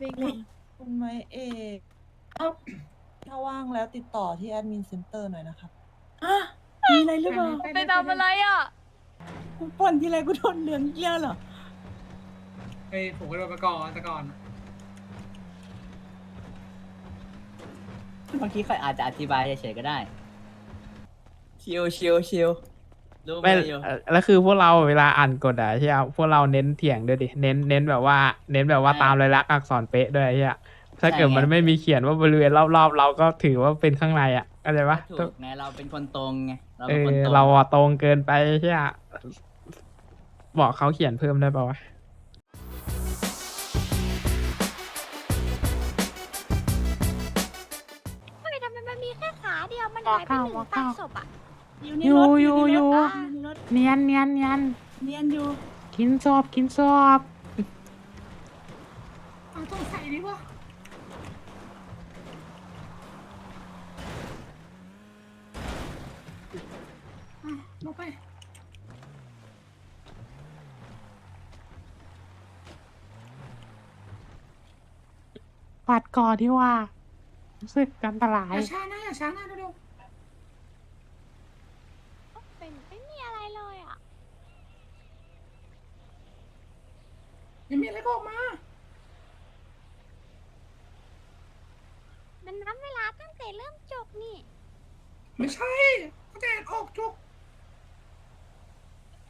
วิ่งคุณไม้เอกถ้าว่างแล้วติดต่อที่แอดมินเซ็นเตอร์หน่อยนะครับ อะมีอะไรหรือเปล่าไปทำอะไรอะ กูปล้นทีไรกูโดนเหลืองเกี้ยวเหรอเฮ้ยผมก็โดนมาก่อนแต่ก่อนบางทีค่อยอาจจะอธิบายเฉยๆก็ได้ ชิวชิวชิว รู้ไหมไม่อยู่เอ่อแล้วคือพวกเราเวลาอ่านกฎอะใช่ไหมพวกเราเน้นเถียงด้วยดิเน้นเน้นแบบว่า เน้นแบบว่าตามลายลักษณ์อักษรเป๊ะด้วยใช่ไหมถ้าเกิดมันไม่มีเขียนว่าบริเวณรอบๆเราก็ถือว่าเป็นข้างในอะเข้าใจปะถูกไงเราเป็นคนตรงไงเราเอเป็นคนอตรงเราอะตรงเกินไปใช่ไหมบอกเขาเขียนเพิ่มได้ปะวะทำไมทำไมมันมีแค่ขาเดียวมันหายไปหนึ่งตาศพอะ อยู่ในอยู่รถอยู่อยู่ในรถเนียนเนียนเนียนเนียนอยู่กินซอบกินซอบเอาต้องใส่ดิวะอะลงไปปัดก่อนที่ว่ารู้สึกอันตราอยย่าช้านะอย่าช้านะเร็วเป็นไม่มีอะไรเลยอะ ๆยังมีอะไรก็ออกมา มันนับเวลาตั้งแต่เริ่มจบนี่ ไม่ใช่ตั้งแต่ออกจุก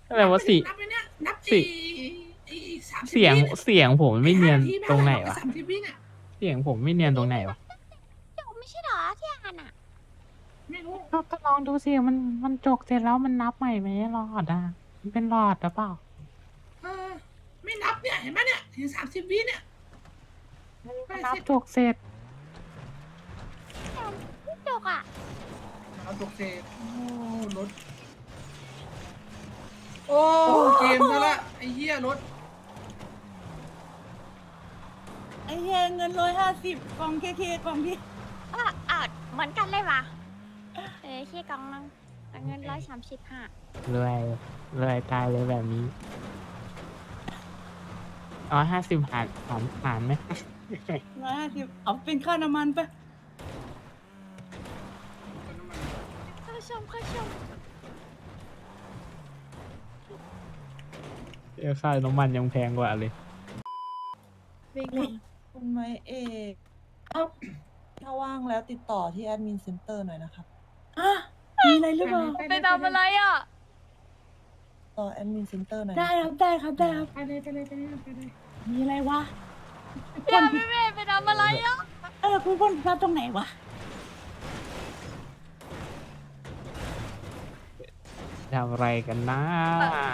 อะไรว่าสี่นับไปเนี่ยนับสี่อีอีสามสิบเสียงวินี่เสียงผมไม่เนียนห้าทีตรงไหนม่วะ สามสิบวิเนี่ยเสียงผมไม่เนียนตรงไหนวะจบไม่ใช่เหรอที่อ่านอะ ไม่รู้ก็ก็ลองดูสิมันมันจกเสร็จแล้วมันนับใหม่ไหมหลอดอะมันเป็นหลอดหรือเปล่าเออ ไม่นับเนี่ยเห็นไหมเนี่ยถึงสามสิบวิเนี่ยมันนับจกเสร็จไม่จบอะเอาตกเศษโอ้รถโอ้เกมซะละไอ้เหี้ยรถไอ้เหี้ยเงินร้อยห้าสิบกล่องเคเคกล่องที่อะอะเหมือนกันเลยวะเอ้ยเชี่ยกองนึงแต่เงินร้อยสามสิบห้ารวยรวยตายเลยแบบนี้ ร้อยห้าสิบหารหารหารไหมร้อยห้าสิบเอาเป็นค่าน้ำมันไปเข้าชมเข้าชมเดี๋ยวค่าน้ำมันยังแพงกว่าเลยวิ่งคุณไม้เอกถ้าว่างแล้วติดต่อที่แอดมินเซ็นเตอร์หน่อยนะครับอะมีอะไรหรือเปล่า ไปทำอะไรอะ ต่อแอดมินเซ็นเตอร์หน่อยได้นะครับได้ครับได้ครับไปเลยไปเลยไปเลยไปเลยมีอะไรวะเดี๋ยวพี่เมย์ไปทำอะไรอะเออกูปล้นพลาดตรงไหนวะทำอะไรกันนะ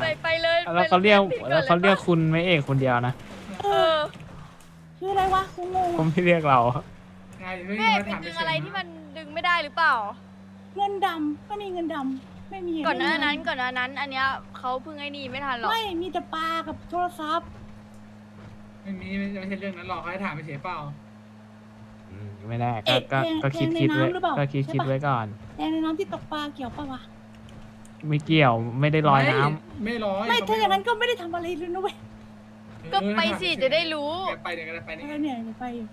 ไปไปเลยแล้วเขาเรียกไปแล้วเขาเรียกลคุณไม่เอกคนเดียวนะเอเอออคืออะไรวะกูงงเขาวะไม่เรียกเราง่ายเฮ้ยแม่มาไปถามดึงเฉยๆอะไรที่มันดึงไม่ได้หรือเปล่า เงินดำก็มีเงินดำ ไม่มีก่อนหน้าไม่มีนั้นก่อนหน้านั้น อันเนี้ยเขาเพิ่งไอ้นี่ไม่ทันหรอก ไม่มีแต่ปลากับโทรศัพท์ไม่มีไม่ไม่ใช่เรื่องนั้นหรอกเขาให้ถามไปเฉยเปล่าอืมไม่ได้ก็ก็ก็คิดคิดไว้ก็คิดคิดไว้ก่อนแรงในน้ำที่ตกปลาเกี่ยวปะวะไม่เกี่ยวไม่ได้ลอยน้ำ ไม่ไม่ร้อยไม่ถ้าอย่างนั้นก็ไม่ได้ทำอะไรเลยนะเว้ยก็ไปสิจะได้รู้เดี๋ยวไปเดี๋ยวก็ได้ไปเอนี่อเนี่ยเดี๋ยวไปอยู่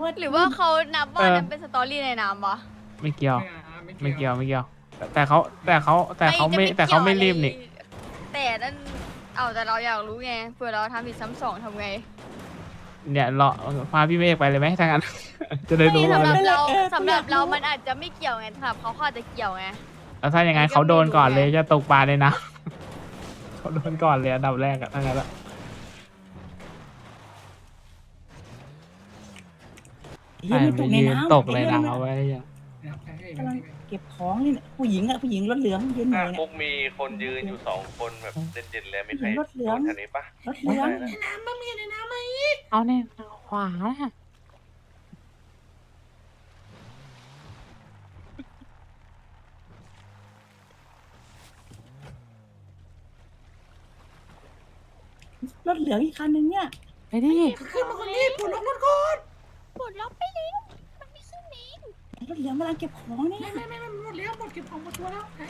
ว่าหรือว่าเขานับว่าเออ นั้นเป็นสตอรี่ในน้ำวะ ไม่เกี่ยว ไม่ไม่เกี่เกี่ยยววไม่เกี่ยวแต่แต่เขาแต่เขาแต่เขาไม่จะแต่เขาไม่กี่ยวรีบนี่อะไรแต่นั่นเอาแต่เราอยากรู้ไงเผื่อเราทำผิดซ้ำสองทำไง เนี่ยรอพาพี่เมฆไปเลยไหมถ้างั้น จะได้รู้ไม่ว่าสำหมันรับเราสำหรับเรามันอาจจะไม่เกี่ยวไงสำหรับเขาเขาอาจจะเกี่ยวไงแล้วถ้าอย่างงั้นเขาโดนก่อนเลยจะตกปลาเลยนะเขาโดนก่อนเลยอันดับแรกอะถ้างั้นละเหี้ยมันตกในยืนน้ำตกเลยนะไอ้เอาเรื่องไว้อะ กำลังเก็บของนี่เนี่ยผู้หญิงอะผู้หญิงรถเหลืองยืนอยู่เนี่ยพวกมีคนยืนอยู่สองคนแบบเด่นๆเลยมีใครรถเหลืองโดนแถวนี้ปะรถเหลืองในน้ำบ้างมีในน้ำไหมเอาเนี่ยเอาขวาน่ะรถเหลืองอีกคันนึงเนี่ยไปดิขึ้นมาคนนี้ปลดล็อกรถก่อนปลดล็อกไปลิงมันไม่ขึ้นลิง รถเหลืองกำลังเก็บของเนี่ยไม่ไม่ไม่ไม่หมดแล้วหมดเก็บของหมดตัวแล้วไหน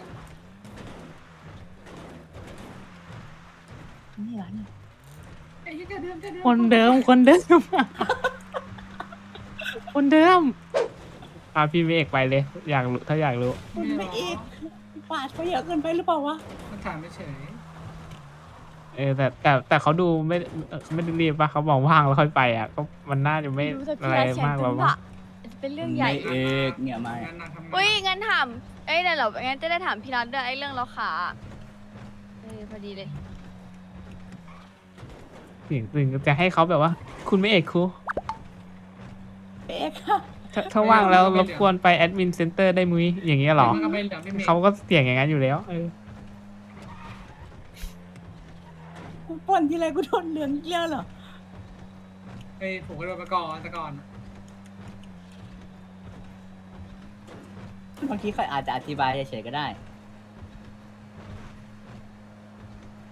นี่หวานเนี่ยไออ้ที่กระเดื่อมกระเดื่อมคนเดิมคนเดิม คนเดิมพาพี่เมฆไปเลย อยากรู้ถ้าอยากรู้คุณไม่เอกปาดเขาเยอะเกินไปหรือเปล่าวะมันถามไม่เฉยเออแต่แต่แต่เขาดูไม่ไม่ได้รีบปะเขาบอกว่างแล้วค่อยไปอะก็มันน่าจะไม่ดูแต่อะพี่ไรราเชียนมากหรจัอกงมั้หวะงจะ เป็นเรื่องใหญ่ ไม่เอกเนี่ยมางานนางทำงานอุ้ยงั้นถามเอ้ยเดี๋ยวเรางั้นจะได้ถามพี่รัตด้วยไอ้เรื่องล็อกขาเออพอดีเลยเสียงตึงจะให้เขาแบบว่า คุณไม่เอกครูเอกค่ะถ้าถ้าว่างแล้วรบกวนไปแอดมินเซ็นเตอร์ได้มุ้ยอย่างเงี้ยเหรอ มันก็ไม่เหลืองไม่เมฆเขาก็เสียงอย่างนั้นอยู่แล้วเออกูปล้นทีไรกูโดนเหลืองเกลี้ยวเหรอไอ้ผมก็โดนมาก่อนแต่ก่อน บางทีเขาอาจจะอธิบายเฉยๆก็ได้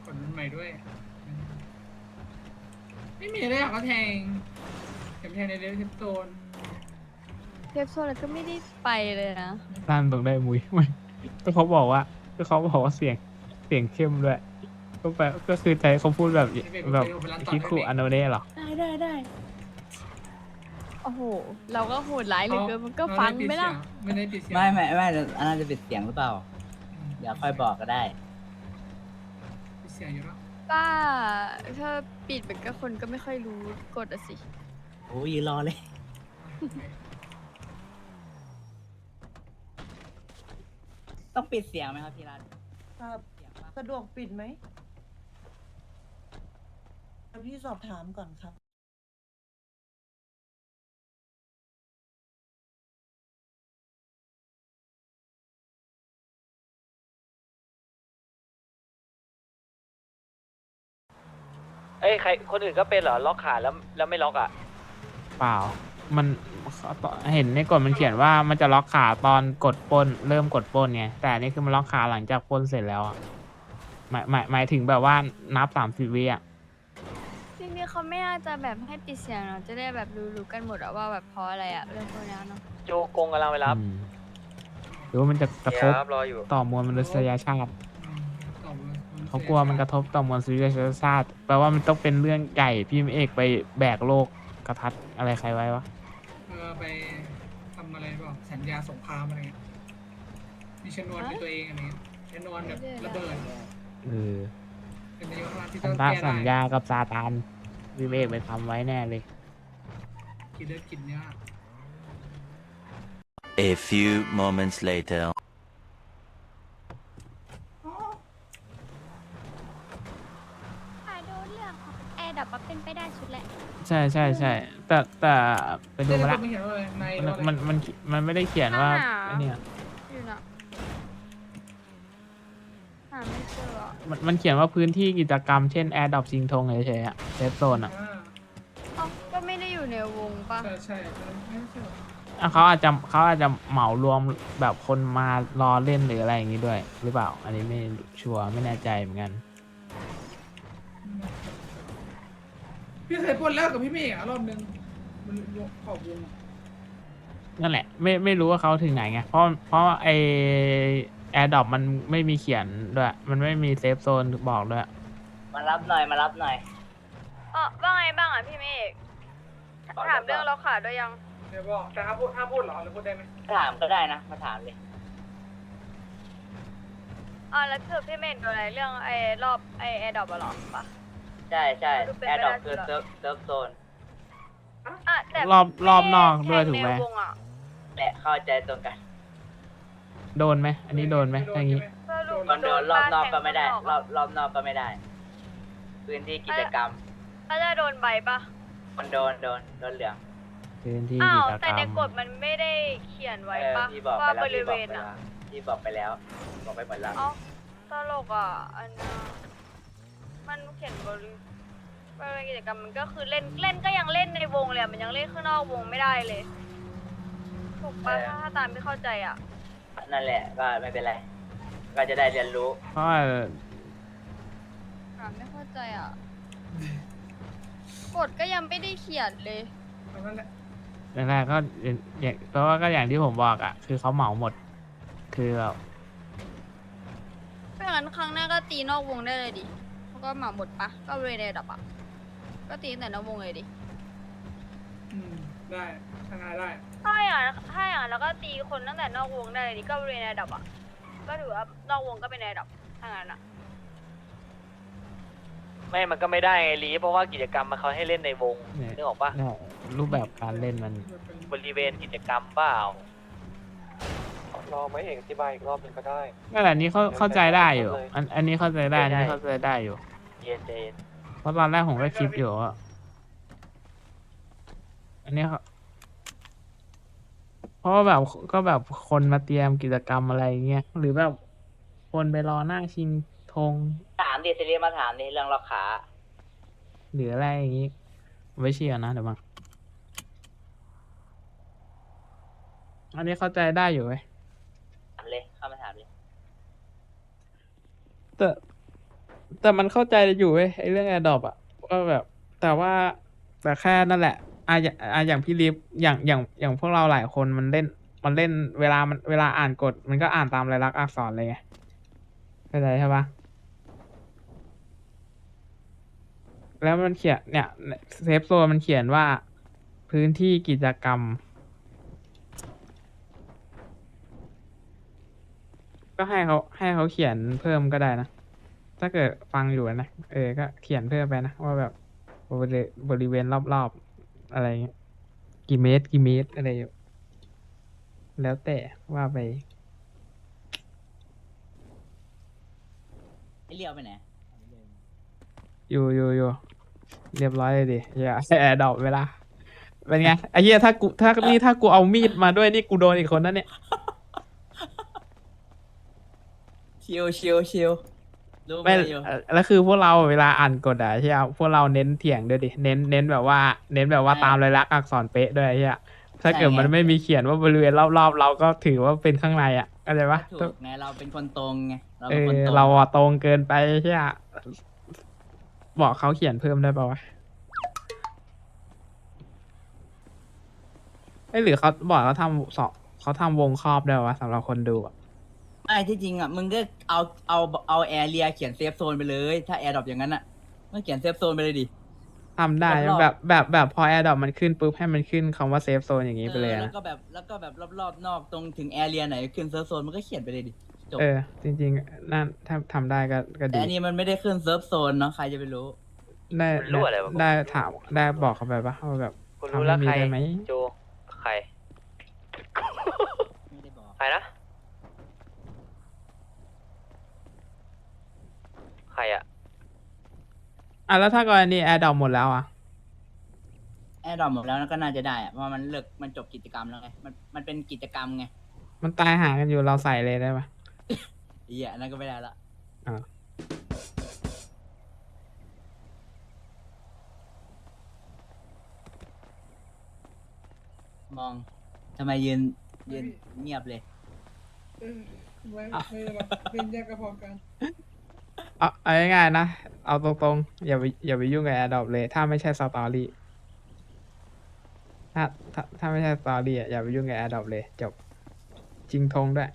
กดมันใหม่ด้วย ไม่มีอะไรอยากก็แทงเข็มแทงในเดือนเทปโซนเทปโซนแล้วก็ไม่ได้ไปเลยนะด้านตรงได้มุ้ยไม่ก็เขาบอกว่าก็เขาบอกว่าเสียงเสียงเข้มด้วยก็แปลก็คือใจเขาพูดแบบแบบคิคุอโนเนะเหรอได้ได้ได้ โอ้โห เราก็โหดร้ายเหลยเกินมันก็ฟังไม่ล่ะไม่ได้ปิดเสียงไม่ไม่ไม่อันนั้นจะเป็นเสียงหรือเปล่า เดี๋ยวค่อยบอกก็ได้ ปิดเสียงอยู่แล้วป้า ถ้าปิดมันก็คนก็ไม่ค่อยรู้กดอะสิ โอ้ยยืนรอเลย ต้องปิดเสียงไหมครับพี่รัตครับเสียงปะ สะดวกปิดไหมเดี๋ยวพี่สอบถามก่อนครับ อ้ยใครคนอื่นก็เป็นเหรอล็อกขาแล้วแล้วไม่ล็อกอะเปล่า มันเห็นในกฎมันเขียนว่ามันจะล็อกขาตอนกดปล้นเริ่มกดปล้นไงแต่อันนี่คือมันล็อกขาหลังจากปล้นเสร็จแล้วอะหมายหมายหมายถึงแบบว่านับสามสิบวิอะจริงๆเขาไม่น่าจะแบบให้ปิดเสียงเนาะจะได้แบบรู้ๆกันหมดอะว่าแบบเพราะอะไรอะเรื่องพวกนี้เนาะโจกงกำลังไปรับอืมหรือว่ามันจะกระทบครับรออยู่ ต่อมวลมนุษยชาติอืมตอบ เลยเขากลัวมันกระทบต่อมวลมนุษยชาติแปลว่ามันต้องเป็นเรื่องใหญ่พี่เอกไปแบกโลกกระทัดอะไรใครไว้วะเออไปทำอะไรเปล่าสัญญาสงครามอะไรเงี้ยมีชนวนเป็นตัวเองอะไรเงี้ยชนวนแบบระเบิดเออเป็นนายกรัฐที่พัต้นองธแก้สัญได้ญากับซาตานพี่เอกไปทำไว้แน่เลยกินเลือดกินเนื้อ A few moments later. อ่าโดนเรื่องของแอร์ดับมาเป็นไปได้ชุด แหละใช่ใช่ใช่แต่แต่ไปดูมาละไม่เห็นว่าอะไรในมันมันมันมันไม่ได้เขียนว่าไอ้เนี่ยอยู่นะหาไม่เจออะมันมันเขียนว่าพื้นที่กิจกรรมเช่นแอร์ดรอปชิงธงเฉยๆอะเซฟโซนอะเอ้าก็ไม่ได้อยู่ในวงปะใช่ใช่ไม่ใช่อะเขาอาจจะเขาอาจจะเหมารวมแบบคนมารอเล่นหรืออะไรอย่างนี้ด้วย หรือเปล่า อันนี้ไม่ชัวร์ไม่แน่ใจเหมือนกัน ปล้นแล้วกับพี่เมฆอะรอบนึงมันยกขอบวงนั่นแหละ ไม่ไม่รู้ว่าเขาถึงไหนไงเพราะเพราะไอแอร์ดอปมันไม่มีเขียนด้วยมันไม่มีเซฟโซนบอกด้วย มารับหน่อยมารับหน่อย อ๋อว่าไงบ้างอะพี่เมฆถามเรื่องเราขาดด้วยยัง เดี๋ยวบอกแต่ห้ามพูดห้ามพูดเหรอหรือพูดได้ไหมถามก็ได้นะ มาถามเลยอ๋อแล้วคือพี่เมฆโดนอะไรเรื่องไอ้รอบไอ้แอร์ดรอปอะเหรอปะ ใช่ใช่ดูเป็นแอไปร์ดรอปได้คือสุดละเซิร์ฟเซิร์ฟโซนอะแต่รอบรอบนอกด้วยถูกไหมแทงในวงอะและเข้าใจตรงกัน โดนไหม อันนี้โดนไหมถ้าอย่างนี้ สรุปมันโดนรอบนอกก็ไม่ได้แทงรอบรอบนอกก็ไม่ได้ พื้นที่กิจกรรมแล้วจะโดนใบปะมันโดนโดนโดนเหลือง พื้นที่อ้ากิวจกแต่รรในมกฎมันไม่ได้เขียนไว้เออปะพี่บอกไปว่าแล้วบริพี่เวบอกณไปอะแล้วพี่บอกไปแล้ว บอกไปหมดแล้ว เอ้าตลกอะอันน่ะ มันเขียนบริบริเวณกิจกรรมมันก็คือเล่นเล่นก็ยังเล่นในวงเลยอะมันยังเล่นข้างนอกวงไม่ได้เลย ถูกปะเออ ถ้าถ้าตามไม่เข้าใจอะ นั่นแหละก็ไม่เป็นไร ก็จะได้เรียนรู้ เพราะว่าตามไม่เข้าใจอะ กฎก็ยังไม่ได้เขียนเลยตอนนั้นแหละแรกๆก็อย่างอย่างเพราะว่าก็อย่างที่ผมบอกอะ คือเขาเหมาหมด คือแบบไม่งั้นครั้งหน้าก็ตีนอกวงได้เลยดิเขา ก็หมาหมดปะก็บริเวณระดับอะก็ตีตั้งแต่นอกวงเลยดิอืมได้ทางานได้ ถ้าอย่างนั้นถ้าอย่างนั้นแล้วก็ตีคนตั้งแต่นอกวงได้เลยดิก็บริเวณแอร์ดับอะก็ถือว่านอกวงก็เป็นแอร์ดับถ้างั้นอะไม่มันก็ไม่ได้ไงลีเพราะว่ากิจกรรมมันเขาให้เล่นในวงเนี่ย นึกออกปะเนี่ยรูปแบบการเล่นมัน บริเวณกิจกรรมเปล่าลองไม่เองอธิบายอีกรอบหนึงก็ได้ นั่นแหละนี่เข้าเข้าใจได้อยู่เลยอันอันนี้เข้าใจได้อันนี้เข้าใจได้อยู่ เย็นเย็นเพราะตอนแรกผมก็คิดอยู่ว่าอันนี้เขาเพราะว่าแบบก็แบบคนมาเตรียมกิจกรรมอะไรเงี้ยหรือแบบคนไปรอหน้าชิงธงถามดิซีเรียสมาถามดิเรื่องล็อกขาหรืออะไรอย่างงี้ไว้เชียร์นะเดี๋ยวมาอันนี้เข้าใจได้อยู่เว้ยถามเลยเข้ามาถามเลยแต่ แต่มันเข้าใจอยู่เว้ยไอ้เรื่องแอร์ดรอปอะว่าแบบ แต่ว่าแต่แค่นั่นแหละอะอย่างอะอย่างพี่ลิฟอย่างอย่างอย่างพวกเราหลายคนมันเล่น มันเล่นเวลามันเวลาอ่านกฎมันก็อ่านตามลายลักษณ์อักษรเลยไงเข้าใจใช่ปะแล้วมันเขียนเนี่ยเซฟโซนมันเขียนว่า พื้นที่กิจกรรม ก็ให้เขาให้เขาเขียนเพิ่มก็ได้นะ ถ้าเกิดฟังอยู่นะเออก็เขียนเพิ่มไปนะว่าแบบบริบริเวณรอบๆอะไรเงี้ยกี่เมตรกี่เมตรอะไรอยู่แล้วแต่ว่าไปไอเลี้ยวไปไหนอยู่อยู่อยู่เรียบร้อยเลยดิอย่าแอร์ดอกเวลาเป็นไงไอ้เหี้ยถ้ากูถ้านี่ถ้ากูเอามีดมาด้วยนี่กูโดนอีกคนนั่นเนี่ยชิวชิวชิว รู้ไม่มืออยู่เอ่อแล้วคือพวกเราเวลาอ่านกฎอะใช่ไหมพวกเราเน้นเถียงด้วยดิ เน้นเน้นแบบว่า เน้นแบบว่าตามลายลักษณ์อักษรเป๊ะด้วยใช่ไหมถ้าเกิดมันไม่มีเขียนว่าบริเวณรอบๆ เราก็ถือว่าเป็นข้างในอะเข้าใจปะถูกไงเราเป็นคนตรงไงเราเอเป็นคนอตรงเราอะตรงเกินไปใช่ไหมบอกเขาเขียนเพิ่มได้ป่าวะเอ้ยหรือเขาบอกเขาทำสอบเขาทำวงครอบได้วะสำหรับคนดูอะ ไม่ที่จริงอะมึงก็เอาเอาเอาแอร์เรียเขียนเซฟโซนไปเลย ถ้าแอร์ดรอปอย่างนั้นอะมึงเขียนเซฟโซนไปเลยดิ ทำได้รอบๆ แบบแบบแบบพอแอร์ดอปมันขึ้นปุ๊บให้มันขึ้นคำว่าเซฟโซนอย่างนี้ไปเลยออแล้วนะก็แบบแล้วก็แบบรอบๆนอกตรงถึงแอร์เรียไหนขึ้นเซิร์ฟโซนมันก็เขียนไปเลยดิ จบ เออ จริงๆนั่นถ้าทำได้ก็ก็แต่ดีอันนี้มันไม่ได้ขึ้นเซิร์ฟโซนเนาะใครจะไปรู้ ได้คุณรู้อะไรวะ ได้ถามได้บอกเขาไปปะว่าแบบคุณรู้แล้วทำใครให้มีได้ไหม โจ ใคร ไม่ได้บอก ใครนะ ใครอะอะแล้วถ้ากรณีแอร์ดอปหมดแล้วอะ แอร์ดรอปหมดแล้วก็น่าจะได้อะเพราะว่ามันเลิกมันจบกิจกรรมแล้วไงมันมันเป็นกิจกรรมไงมันตายหากันอยู่เราใส่เลยได้ปะอีอะนั่นก็ไม่ได้ละอ่ามองทำไมยืนยืนเงียบเลย เออไม่ไม่ได้ว่าเป็นแยกก็พอกัน เอาเอาง่ายๆนะ เอาตรงๆ อย่าไปอย่าไปยุ่งกับแอร์ดอปเลย ถ้าไม่ใช่สตอรี่ถ้าถ้าถ้าไม่ใช่สตอรี่อะอย่าไปยุ่งกับแอร์ดอปเลย จบ ชิงธงด้วย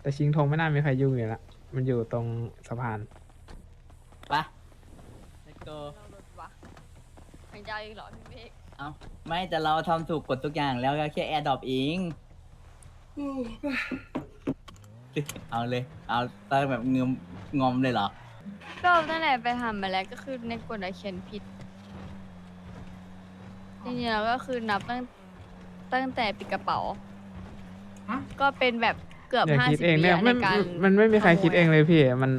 แต่ชิงธงไม่น่ามีใครยุ่งอยู่ละมันอยู่ตรงสะพาน ไป let's go เราลดวะมันยาวอีกเหรอพี่เมฆเอาไม่แต่เราทำถูกกฎทุกอย่างแล้วก็แค่แอร์ดรอปเองเอาเลย เอาตั้งแบบเงมงอมเลยเหรอ ก็นั่นแหละไปทำมาแล้วก็คือในกฎอะเขียนผิดจริงๆแล้วก็คือนับตั้งตั้งแต่ปิดกระเป๋า ฮะ ก็เป็นแบบเกือบอย่าห้าคิดสิบเองปีเนี่ยอะมัในนการมันไม่มีใครขโมยคิดเองเลยพี่มัน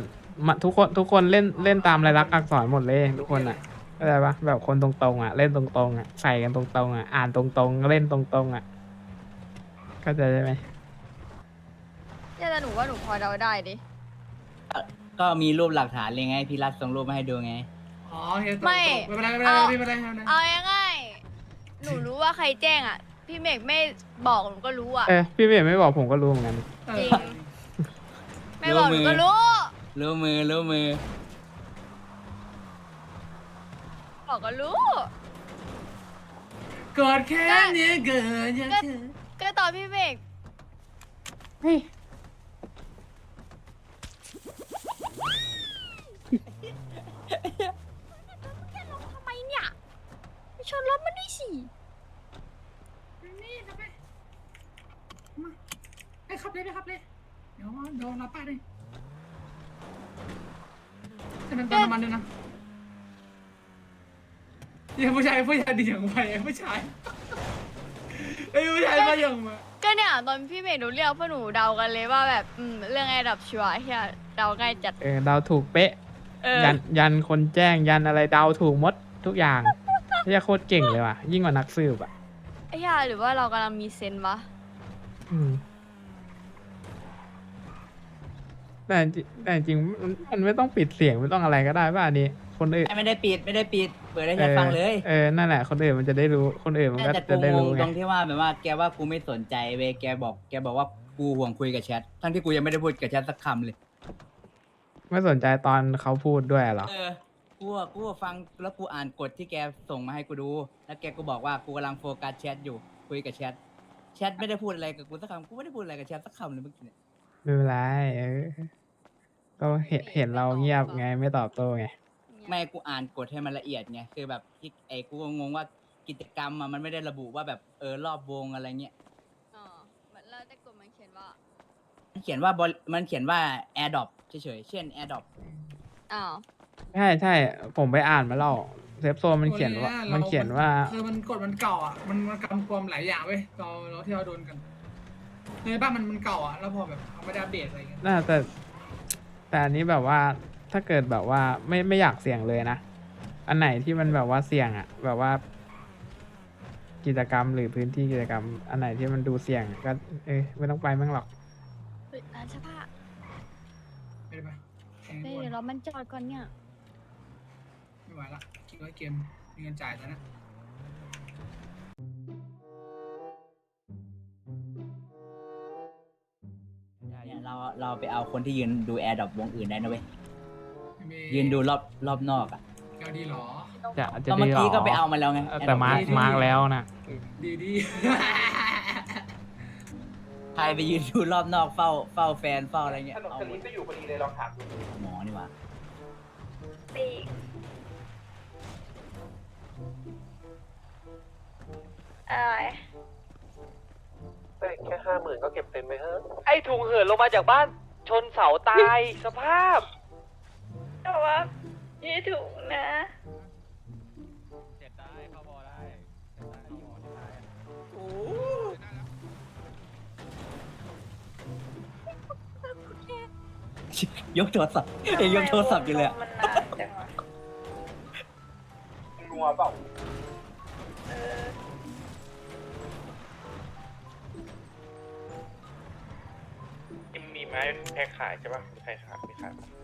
มันทุกคนทุกคนเล่นเล่นตามลายลักษณ์อักษรหมดเลยทุกคนอะเข้าใจปะแบบคนตรงๆอะเล่นตรงๆอะใส่กันตรงๆอะอ่านตรงๆ เล่นตรงๆอะเข้าใจใช่ไหมเนี่ยแต่หนูว่าหนูพอเดาได้ดิ ก็มีรูปหลักฐานเลยไงพี่รักส่งรูปมาให้ดูไง อ๋อโอเคตกไม่ตกไม่เป็นไรไม่เป็นไรเอาไม่เป็นไรไม่เป็นไรเอาง่ายๆหนูรู้ว่าใครแจ้งอะ พี่เมฆไม่บอกหนูก็รู้อะ เออพี่เมย์ไม่บอกผมก็รู้เหมือนกัน เอจริอง ไม่บอกหนูก็รู้ รู้มือรู้มือ บอกก็รู้ กอดแค่นี้เกินยังก็เธอก็ตอนพี่เมฆทำไมเนี่ย ชนรถมันด้วยสิ นี่ทำไมมาไอ้ขับเลยไปขับเลย เดี๋ยวเดี๋ยวรับป้าเลยแต่มันเติมน้ำมันด้วยนะเดี๋ยวผู้ชายผู้ชายดีอย่างไปไอ้ผู้ชายไอ้ผู้ชายก็ยังมาก็เนี่ยตอนพี่เมย์หนูเรียกพวกหนูเดากันเลยว่าแบบอืมเรื่องไอ้ดับชัวร์เฮียเดาง่ายจัด เออเดาถูกเป๊ะ เออ ยันยันคนแจ้งยันอะไรเดาถูกหมดทุกอย่างเฮียโคตรเก่งเลยว่ะ ยิ่งกว่านักสืบอะไอ้เฮียหรือว่าเรากำลังมีเซนส์วะอืม แต่จริงแต่จริงมันมันไม่ต้องปิดเสียงไม่ต้องอะไรก็ได้ป่ะอันนี้ คนอื่นไม่ได้ปิดไม่ได้ปิด เปิดให้แชทฟังเลยเออนั่นแหละคนอื่นมันจะได้รู้คนอื่นมันก็แต่จะกูได้งรู้งไงตรงที่ว่าแบบว่าแกว่ากูไม่สนใจเว้ยแกบอก แกบอกว่ากูห่วงคุยกับแชททั้งที่กูยังไม่ได้พูดกับแชทสักคำเลย ไม่สนใจตอนเขาพูดด้วยเหรอ เออ กูอะกูอะฟังแล้วกูอ่านกฎที่แกส่งมาให้กูดู แล้วแกก็บอกว่ากูกำลังโฟกัสแชทอยู่ คุยกับแชท แชทไม่ได้พูดอะไรกับกูสักคำ กูไม่ได้พูดอะไรกับแชทสักคำเลยเมื่อกี้เนี่ยไม่เป็นไรเออ ก็เห็นเห็นเราเงียบไงไม่ตอบโต้ไง ไม่กูอ่านกฎให้มันละเอียดไงคือแบบที่ไอ้กูก็งงว่ากิจกรรมอะมันไม่ได้ระบุว่าแบบเออรอบวงอะไรเงี้ยอ๋อมันแล้วแต่กฎมันเขียนว่ามันเขียนว่าบริมันเขียนว่า AirDrop เฉยๆเช่น AirDrop อ้าวใช่ใช่ผมไปอ่านมาแล้วเซฟโซนมันเขียนว่า มันเขียนว่า คือมันกดมันเก่าอะ มันมันกำกวมหลายอย่างเว้ยตอนเราที่เราโดนกันในบ้านมันมันเก่าอะแล้วพอแบบเขาไม่ได้อัปเดตอะไรเงี้ยน่าแต่ แต่อันนี้แบบว่าถ้าเกิดแบบว่าไม่ไม่อยากเสี่ยงเลยนะ อันไหนที่มันแบบว่าเสี่ยงอะแบบว่า กิจกรรมหรือพื้นที่กิจกรรม อันไหนที่มันดูเสี่ยงก็เออไม่ต้องไปมั่งหรอก เฮ้ยร้านเสื้อผ้าไม่ได้ปะแข่งเฮ้ยก่อนเดี๋ยวเรามันจอดก่อนเนี่ย ไม่ไหวละคิดว่าเกมมีเงินจ่ายแล้วนะ เนี่ยเราเราไปเอาคนที่ยืนดู AirDrop วงอื่นได้นะเว้ยไม่มียืนดูรอบรอบนอกอะแกวดีเหรอ จะจะก็เมื่ดีอหรกี้อก็ไปเอามาแล้วไงเออแต่ AirDrop มาร์กดีมาร์กแล้วนะดีดี ใครไปยืนดูรอบนอกเฝ้าเฝ้าแฟนเฝ้าอะไรเงี้ยถนนเอาสหมลิดปก็อยู่พอดีเลยลองถามดูหมอนี่หว่าปีกอะ ไรได้แค่ห้าหมื่นก็เก็บเต็มไปเฮ้ยไอ้ถุงเหินลงมาจากบ้าน ชนเสาตาย สภาพ แต่ว่ายี่ถูกนะ เจ็ดได้เข้าบอได้เจ็ดได้เข้าบอได้ยกโทรศัพท์เอ้ยยกโทรศัพท์อยู่เลยอะ มันายใช่ปะมีใครขายมีขายปะ